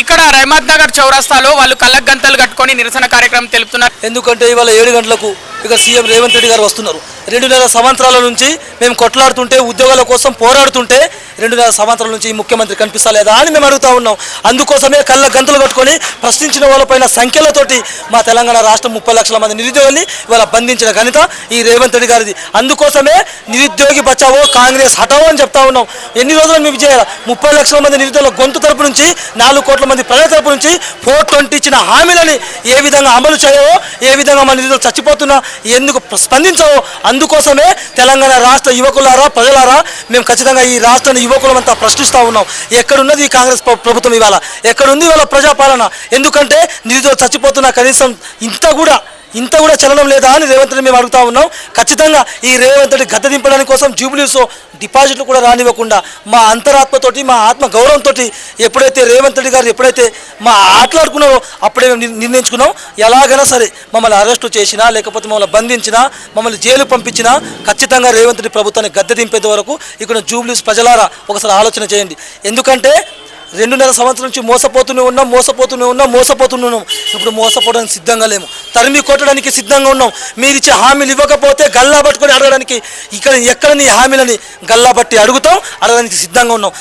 ఇక్కడ రహమత్ నగర్ చౌరస్తాలో వాళ్ళు కళ్ళకు గంతలు కట్టుకొని నిరసన కార్యక్రమం తెలుపుతున్నారు. ఎందుకంటే ఇవాళ ఏడు గంటలకు ఇక సీఎం రేవంత్ రెడ్డి గారు వస్తున్నారు. రెండు నెలల సంవత్సరాల నుంచి మేము కొట్లాడుతుంటే ఉద్యోగాల కోసం పోరాడుతుంటే రెండున్నర సంవత్సరాల నుంచి ఈ ముఖ్యమంత్రి కనిపిస్తలేదా అని మేము అడుగుతా ఉన్నాం. అందుకోసమే కళ్ళ గంతలు కట్టుకొని ప్రశ్నించిన వాళ్ళపైన సంఖ్యలతోటి మా తెలంగాణ రాష్ట్రం ముప్పై లక్షల మంది నిరుద్యోగుల్ని ఇవాళ బంధించిన ఘనత ఈ రేవంత్ రెడ్డి గారిది. అందుకోసమే నిరుద్యోగి బచావో కాంగ్రెస్ హటావో అని చెప్తా ఉన్నాం. ఎన్ని రోజులు మేము చేయాలి ముప్పై లక్షల మంది నిరుద్యోగుల గొంతు తరపు నుంచి నాలుగు కోట్ల మంది ప్రజల తరపు నుంచి ఫోర్ ట్వంటీ ఇచ్చిన హామీలని ఏ విధంగా అమలు చేయవో ఏ విధంగా మన నిధులు చచ్చిపోతున్నా ఎందుకు స్పందించవో అందుకోసమే తెలంగాణ రాష్ట్ర యువకులారా ప్రజలారా మేము ఖచ్చితంగా ఈ రాష్ట్రాన్ని యువకులమంతా ప్రశ్నిస్తూ ఉన్నాం. ఎక్కడున్నది ఈ కాంగ్రెస్ ప్రభుత్వం ఇవాళ? ఎక్కడుంది ఇవాళ ప్రజాపాలన? ఎందుకంటే నిధులు చచ్చిపోతున్న కనీసం ఇంత కూడా ఇంత కూడా చలనం లేదా అని రేవంత్ని మేము అడుగుతా ఉన్నాం. ఖచ్చితంగా ఈ రేవంత్ని గత దింపడానికి కోసం జూబ్లీస్ డిపాజిట్లు కూడా రానివ్వకుండా మా అంతరాత్మతోటి మా ఆత్మ గౌరవంతో ఎప్పుడైతే రేవంత్ రెడ్డి గారు ఎప్పుడైతే మా ఆటలాడుకున్నారో అప్పుడే మేము నిర్ణయించుకున్నాం. ఎలాగైనా సరే మమ్మల్ని అరెస్టు చేసినా లేకపోతే మమ్మల్ని బంధించినా మమ్మల్ని జైలు పంపించినా ఖచ్చితంగా రేవంత్ రెడ్డి ప్రభుత్వాన్ని గద్దె దింపేంత వరకు ఇక్కడ జూబ్లీస్ ప్రజలారా ఒకసారి ఆలోచన చేయండి. ఎందుకంటే రెండున్నర సంవత్సరం నుంచి మోసపోతూనే ఉన్నాం మోసపోతూనే ఉన్నాం మోసపోతూనే ఉన్నాం. ఇప్పుడు మోసపోవడానికి సిద్ధంగా లేము. తరిమి కొట్టడానికి సిద్ధంగా ఉన్నాం. మీరు ఇచ్చే హామీలు ఇవ్వకపోతే గల్లా పట్టుకొని అడగడానికి ఇక్కడ ఎక్కడ నీ హామీలని గల్లా పట్టి అడుగుతాం అడగడానికి సిద్ధంగా ఉన్నాం.